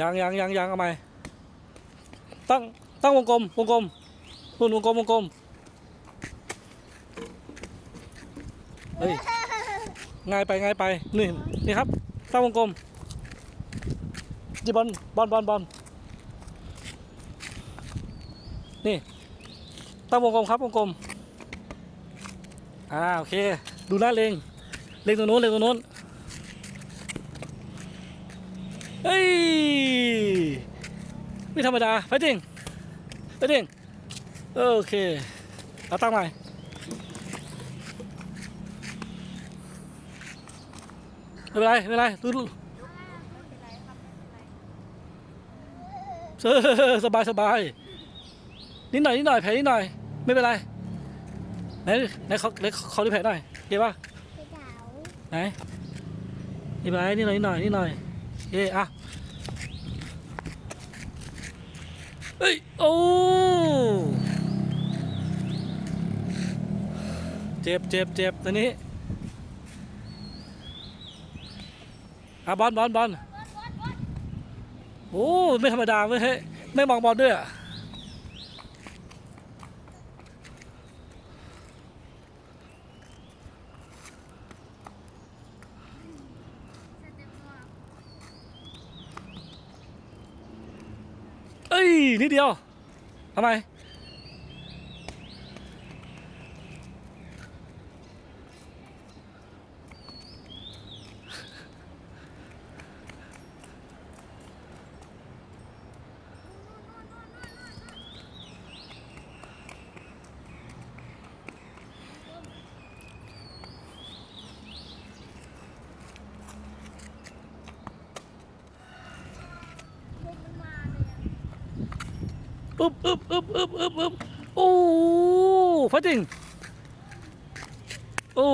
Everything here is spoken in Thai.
ยังยังยังยังเอาใหม่ตั้งตั้งวงกลมวงกลมนู่นวงกลมวงกลมเฮ้ยง่ายไปง่ายไปนี่นี่ครับตั้งวงกลมจีบอลบอลบอลบอลนี่ตั้งวงกลมครับวงกลมอ่าโอเค ดูหน้าเลงเลงตรงโน้นเลงตรงโน้นเฮ้ย ไม่ธรรมดาไปจริงไปจริงโอเคเอาตั้งใหม่ไม่เป็นไรไม่เป็นไรดูดูเออสบายสบายนิดหน่อยนิดหน่อยแผลนิดหน่อย ไม่เป็นไรไหนไหนเขาไหนเขาดูแผลหน่อยโอเคป่ะพี่เต๋าไหนนี่ไปนี่หน่อยนี่หน่อยนี่หน่อยเย่อะ เอ้ยโอ้เจ็บเจ็บเจ็บตัวนี้อะบอลบอลบอลโอ้ไม่ธรรมดาเว้ยเฮ้ไม่มองบอลด้วยอะ นิดเดียวทำไม อึบอึบอึบอึบอึบอึบโอ้พระจริงโอ้